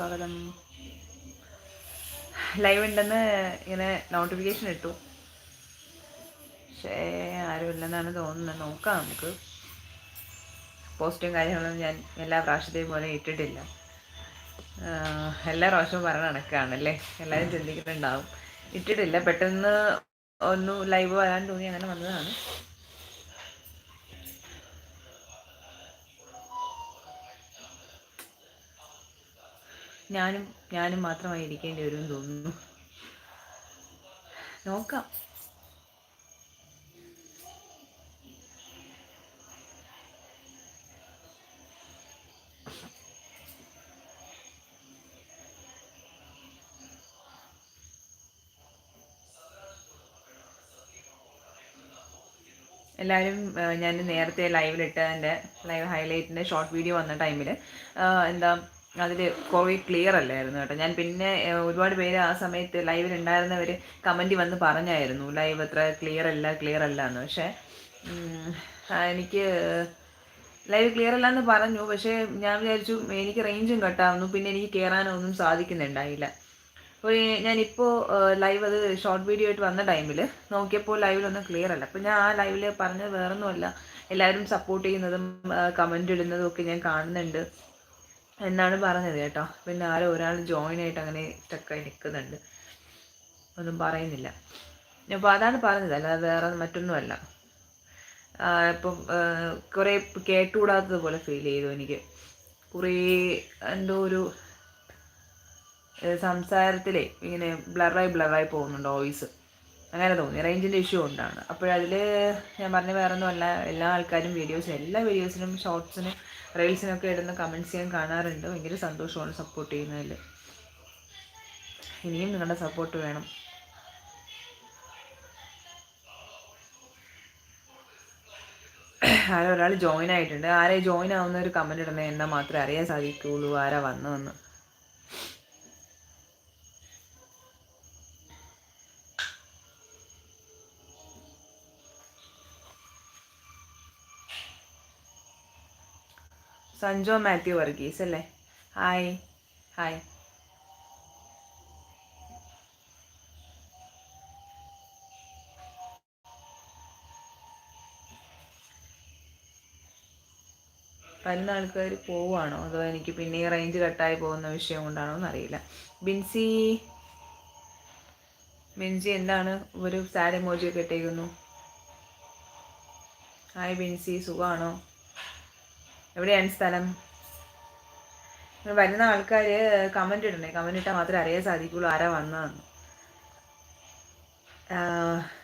സ്വാഗതം. ലൈവ് ഉണ്ടെന്ന് ഇങ്ങനെ നോട്ടിഫിക്കേഷൻ ഇട്ടു. പക്ഷേ ആരുമില്ലെന്നാണ് തോന്നുന്നത്. നോക്കാം നമുക്ക്. പോസ്റ്റും കാര്യങ്ങളും ഞാൻ എല്ലാ പ്രാവശ്യത്തെയും പോലെ ഇട്ടിട്ടില്ല. എല്ലാ പ്രാവശ്യവും പറഞ്ഞ നടക്കുകയാണല്ലേ എല്ലാവരും ചിന്തിക്കുന്നുണ്ടാവും. ഇട്ടിട്ടില്ല. പെട്ടെന്ന് ഒന്ന് ലൈവ് വരാൻ തോന്നി അങ്ങനെ വന്നതാണ്. ഞാനും ഞാനും മാത്രമായി ഇരിക്കേണ്ടി വരും തോന്നുന്നു. നോക്കാം. എല്ലാവരും ഞാൻ നേരത്തെ ലൈവിലിട്ട് എന്റെ ലൈവ് ഹൈലൈറ്റിന്റെ ഷോർട്ട് വീഡിയോ വന്ന ടൈമിൽ എന്താ അതിൽ കുറേ ക്ലിയർ അല്ലായിരുന്നു കേട്ടോ. ഞാൻ പിന്നെ ഒരുപാട് പേര് ആ സമയത്ത് ലൈവിൽ ഉണ്ടായിരുന്നവർ കമന്റ് വന്ന് പറഞ്ഞായിരുന്നു ലൈവ് അത്ര ക്ലിയർ അല്ല ക്ലിയർ അല്ല എന്ന്. പക്ഷേ എനിക്ക് ലൈവ് ക്ലിയർ അല്ല എന്ന് പറഞ്ഞു. പക്ഷേ ഞാൻ വിചാരിച്ചു എനിക്ക് റേഞ്ചും കട്ടാവുന്നു പിന്നെ എനിക്ക് കയറാനോ ഒന്നും സാധിക്കുന്നുണ്ടായില്ല അപ്പോൾ ഞാനിപ്പോൾ ലൈവ് അത് ഷോർട്ട് വീഡിയോ ആയിട്ട് വന്ന ടൈമിൽ നോക്കിയപ്പോൾ ലൈവിലൊന്നും ക്ലിയർ അല്ല. അപ്പോൾ ഞാൻ ആ ലൈവിൽ പറഞ്ഞത് വേറൊന്നുമല്ല. എല്ലാവരും സപ്പോർട്ട് ചെയ്യുന്നതും കമന്റ് ഇടുന്നതും ഒക്കെ ഞാൻ കാണുന്നുണ്ട്. എന്നാണ് പറഞ്ഞത് കേട്ടോ. പിന്നെ ആരോ ഒരാൾ ജോയിൻ ആയിട്ട് അങ്ങനെ സ്റ്റക്കായി നിൽക്കുന്നുണ്ട് ഒന്നും പറയുന്നില്ല. അപ്പോൾ അതാണ് പറഞ്ഞത്. അല്ലാതെ വേറെ മറ്റൊന്നുമല്ല. ഇപ്പം കുറേ കേട്ടുകൂടാത്തതുപോലെ ഫീൽ ചെയ്തു എനിക്ക്. കുറേ എന്തോ ഒരു സംസാരത്തിലേ ഇങ്ങനെ ബ്ലറായി ബ്ലറായി പോകുന്നുണ്ട് വോയിസ് അങ്ങനെ തോന്നി. റേഞ്ചിന്റെ ഇഷ്യൂ കൊണ്ടാണ്. അപ്പോഴതിൽ ഞാൻ പറഞ്ഞ വേറൊന്നുമല്ല. എല്ലാ ആൾക്കാരും വീഡിയോസ് എല്ലാ വീഡിയോസിനും ഷോർട്സിനും റീൽസിനൊക്കെ ഇടുന്ന കമന്റ്സ് ചെയ്യാൻ കാണാറുണ്ട്. ഭയങ്കര സന്തോഷമാണ് സപ്പോർട്ട് ചെയ്യുന്നതിൽ ഇനിയും നിങ്ങളുടെ സപ്പോർട്ട് വേണം. ആരോ ഒരാൾ ജോയിൻ ആയിട്ടുണ്ട്. ആരെ ജോയിൻ ആവുന്ന ഒരു കമന്റ് ഇടണേ എന്നാൽ മാത്രമേ അറിയാൻ സാധിക്കുകയുള്ളൂ ആരാ വന്നതെന്ന്. സഞ്ജോ മാത്യു വർഗീസ് അല്ലേ? ഹായ്. ഹായ്. പല ആൾക്കാർ പോവുകയാണോ? അതോ എനിക്ക് പിന്നെ റേഞ്ച് കട്ടായി പോകുന്ന വിഷയം കൊണ്ടാണോ എന്നറിയില്ല. ബിൻസി. ബിൻസി എന്താണ്? ഒരു സാഡ് ഇട്ടേക്കുന്നു. ഹായ് ബിൻസി സുഖമാണോ? എവിടെയാണ് സ്ഥലം? വരുന്ന ആൾക്കാർ കമന്റ് ഇടണേ കമന്റ് ഇട്ടാൽ മാത്രമേ അറിയാൻ സാധിക്കുള്ളൂ ആരാ വന്നതെന്ന്.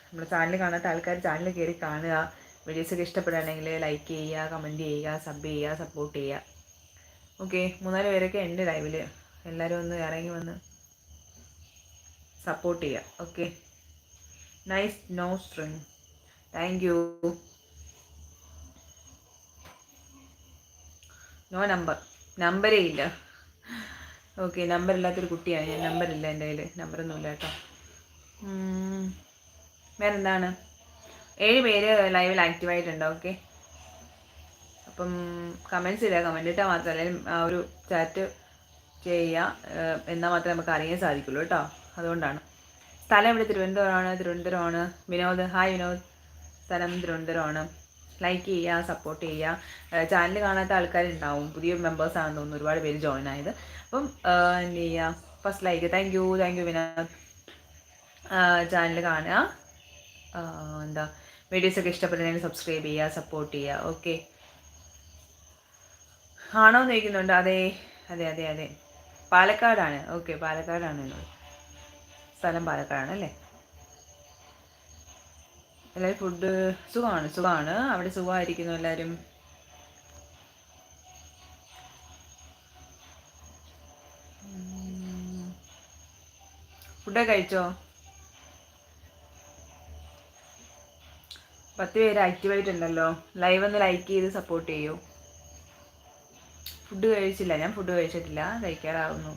നമ്മുടെ ചാനൽ കാണാത്ത ആൾക്കാർ ചാനൽ കയറി കാണുക. വീഡിയോസൊക്കെ ഇഷ്ടപ്പെടുകയാണെങ്കിൽ ലൈക്ക് ചെയ്യുക കമന്റ് ചെയ്യുക സബ് ചെയ്യുക സപ്പോർട്ട് ചെയ്യുക. ഓക്കെ മൂന്നാൽ പേരൊക്കെ ഉണ്ട് ലൈവിൽ എല്ലാവരും ഒന്ന് ഇറങ്ങി വന്ന് സപ്പോർട്ട് ചെയ്യുക. Okay nice no string thank you no number നമ്പരേ ഇല്ല. ഓക്കെ നമ്പർ ഇല്ലാത്തൊരു കുട്ടിയാണ്. ഞാൻ നമ്പറില്ല എന്റെ കയ്യിൽ നമ്പറൊന്നുമില്ല കേട്ടോ. വേറെന്താണ്? ഏഴ് പേര് ലൈവിൽ ആക്റ്റീവായിട്ടുണ്ട് ഓക്കെ അപ്പം കമൻസ് ഇല്ല കമന്റ് ഇട്ടാൽ മാത്രമല്ല ആ ഒരു ചാറ്റ് ചെയ്യുക. എന്നാൽ മാത്രമേ നമുക്ക് അറിയാൻ സാധിക്കുള്ളൂ കേട്ടോ. അതുകൊണ്ടാണ്. സ്ഥലം ഇവിടെ തിരുവനന്തപുരമാണ്. തിരുവനന്തപുരമാണ്. വിനോദ്. ഹായ് വിനോദ്. സ്ഥലം തിരുവനന്തപുരമാണ്. ലൈക്ക് ചെയ്യുക സപ്പോർട്ട് ചെയ്യുക ചാനൽ കാണാത്ത ആൾക്കാരുണ്ടാവും. പുതിയ മെമ്പേഴ്സ് മെമ്പേഴ്സാണെന്ന് തോന്നുന്നു ഒരുപാട് പേര് ജോയിൻ ആയത്. അപ്പം എന്ത് ചെയ്യുക first like thank you thank you Vinod. Channel കാണുക. എന്താ? വീഡിയോസൊക്കെ ഇഷ്ടപ്പെടുന്നതിന് സബ്സ്ക്രൈബ് ചെയ്യുക സപ്പോർട്ട് ചെയ്യുക ഓക്കെ ആണോ എന്ന് ചോദിക്കുന്നുണ്ട്. അതെ അതെ അതെ അതെ. പാലക്കാടാണ്. ഓക്കെ പാലക്കാടാണ് സ്ഥലം പാലക്കാടാണ് അല്ലേ? എല്ലാവരും ഫുഡ് സുഖമാണ് സുഖമാണ്. അവിടെ സുഖമായിരിക്കുന്നു എല്ലാവരും ഫുഡൊക്കെ കഴിച്ചോ? പത്ത് പേര് ആക്റ്റീവായിട്ട് ഉണ്ടല്ലോ ലൈവ് ഒന്ന് ലൈക്ക് ചെയ്ത് സപ്പോർട്ട് ചെയ്യൂ. ഫുഡ് കഴിച്ചില്ല ഞാൻ ഫുഡ് കഴിച്ചിട്ടില്ല കഴിക്കാറാവുന്നു.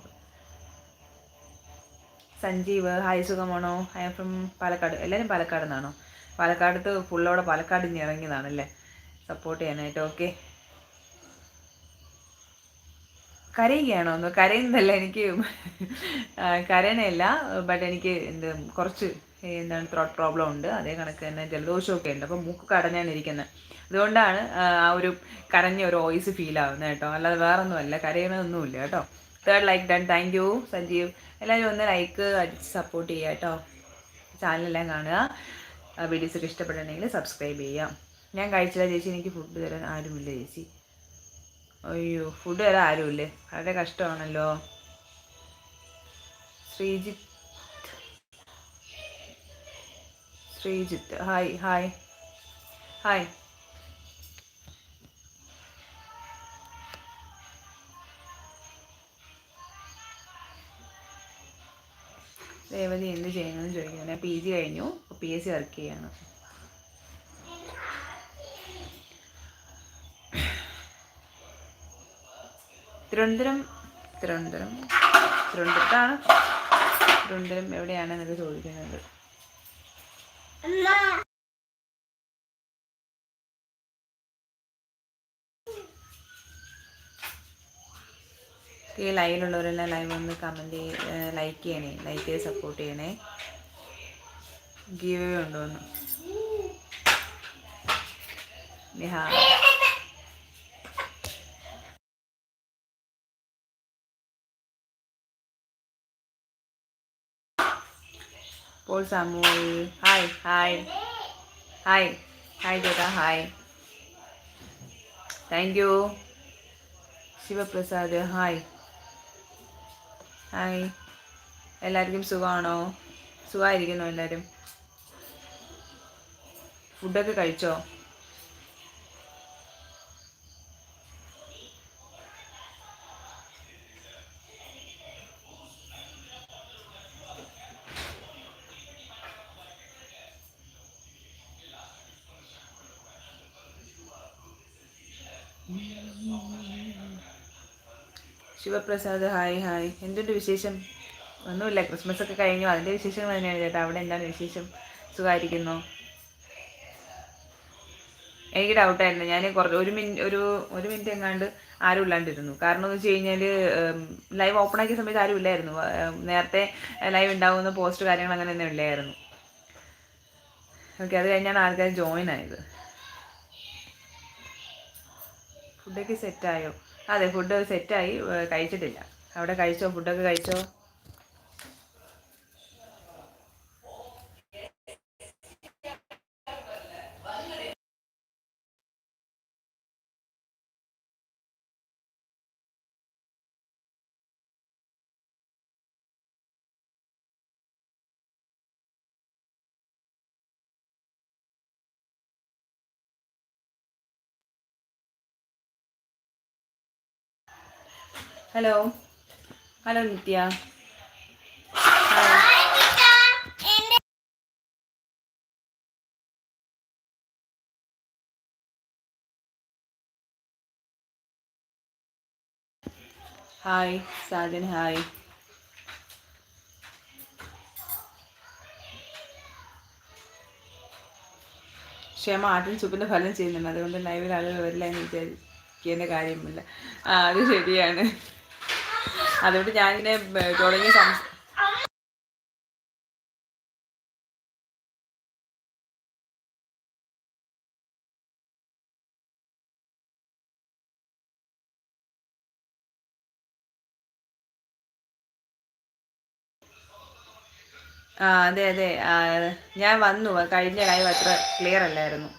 സഞ്ജീവ് ഹായ് സുഖമാണോ? I from Palakkad. എല്ലാവരും പാലക്കാട് നിന്നാണോ? പാലക്കാടത്ത് അവിടെ പാലക്കാട് ഇനി ഇറങ്ങിയതാണല്ലേ? സപ്പോർട്ട് ചെയ്യാനായിട്ട് ഓക്കെ കരയുകയാണോ? ഒന്ന് കരയുന്നതല്ല എനിക്ക് കരയണയല്ല ബട്ട് എനിക്ക് എന്ത് കുറച്ച് എന്താണ് ത്രോട്ട് പ്രോബ്ലം ഉണ്ട്. അതേ കണക്ക് തന്നെ ജലദോഷമൊക്കെ ഉണ്ട്. അപ്പോൾ മൂക്ക് കടഞ്ഞാണ് ഇരിക്കുന്നത് അതുകൊണ്ടാണ് ആ ഒരു കരഞ്ഞ ഒരു വോയിസ് ഫീൽ ആവുന്നത് കേട്ടോ. അല്ലാതെ വേറെ ഒന്നുമല്ല കരയണമൊന്നുമില്ല കേട്ടോ. Third like done thank you Sanjeev. എല്ലാവരും ഒന്ന് ലൈക്ക് അടിച്ച് സപ്പോർട്ട് ചെയ്യാം കേട്ടോ. ചാനലെല്ലാം കാണുക. വീഡിയോസൊക്കെ ഇഷ്ടപ്പെട്ടിട്ടുണ്ടെങ്കിൽ സബ്സ്ക്രൈബ് ചെയ്യാം. ഞാൻ കഴിച്ചില്ല ചേച്ചി എനിക്ക് ഫുഡ് തരാൻ ആരുമില്ല ചേച്ചി. അയ്യോ ഫുഡ് തരാൻ ആരുമില്ലേ. വളരെ കഷ്ടമാണല്ലോ. Sreejith. Sreejith. Hi hi hi Devathi എന്ത് ചെയ്യുന്നതെന്ന് ചോദിക്കുന്നത് പി ജി കഴിഞ്ഞു. പി എസ് സി വർക്ക് ചെയ്യാണ് തിരുവനന്തപുരം തിരുവനന്തപുരം തിരുവനന്തപുരത്താണ് തിരുവനന്തപുരം എവിടെയാണ് എന്നൊക്കെ ചോദിക്കുന്നത് ഈ ലൈവിലുള്ളവരെല്ലാം ലൈവ് ഒന്ന് കമന്റ് ലൈക്ക് ചെയ്യണേ ലൈക്ക് ചെയ്ത് സപ്പോർട്ട് ചെയ്യണേ. ഗീവ് ഉണ്ടോന്ന്. Niha. Paul Samuel. Hi hi. Hi. Hi ചേട്ടാ hi. Thank you. Sivaprasad hi. Hi. എല്ലാവർക്കും സുഖമാണോ? സുഖമായിരിക്കുന്നു എല്ലാവരും? ഫുഡൊക്കെ കഴിച്ചോ? Sivaprasad hi hi. എന്തുണ്ട് വിശേഷം? ഒന്നുമില്ല ക്രിസ്മസ് ഒക്കെ കഴിഞ്ഞു. അതിന്റെ വിശേഷങ്ങൾ തന്നെയാണ് ചേട്ടാ. അവിടെ എന്താണ് വിശേഷം? സുഖമായിരിക്കുന്നു? എനിക്ക് ഡൗട്ടായിരുന്നു ഞാൻ കുറച്ച് ഒരു മിനിറ്റ് ഒരു ഒരു മിനിറ്റ് എങ്ങാണ്ട് ആരും ഇല്ലാണ്ടിരുന്നു. കാരണം എന്ന് വെച്ച് കഴിഞ്ഞാൽ ലൈവ് ഓപ്പൺ ആക്കിയ സമയത്ത് ആരും ഇല്ലായിരുന്നു. നേരത്തെ ലൈവ് ഉണ്ടാകുന്ന പോസ്റ്റ് കാര്യങ്ങൾ അങ്ങനെ ഒന്നും ഇല്ലായിരുന്നു. ഓക്കെ അത് കഴിഞ്ഞാണ് ആൾക്കാർ ജോയിൻ ആയത്. ഫുഡൊക്കെ സെറ്റായോ അതെ ഫുഡ് സെറ്റായി കഴിച്ചിട്ടില്ല. അവിടെ കഴിച്ചോ? ഫുഡൊക്കെ കഴിച്ചോ? Hello hello Nithya hi Sajan hi ക്ഷമ ആട്ടിൻ ചുപ്പിന്റെ ഫലം ചെയ്യുന്നുണ്ട്. അതുകൊണ്ട് ലൈവിൽ ആളുകൾ വരില്ല എന്ന് വിചാരിക്കേണ്ട കാര്യമില്ല. അത് ശരിയാണ്. അതുകൊണ്ട് ഞാനിങ്ങനെ തുടങ്ങി സംസ് ആ അതെ അതെ. ഞാൻ വന്നു. കഴിഞ്ഞ ലൈവ് അത്ര ക്ലിയർ അല്ലായിരുന്നു.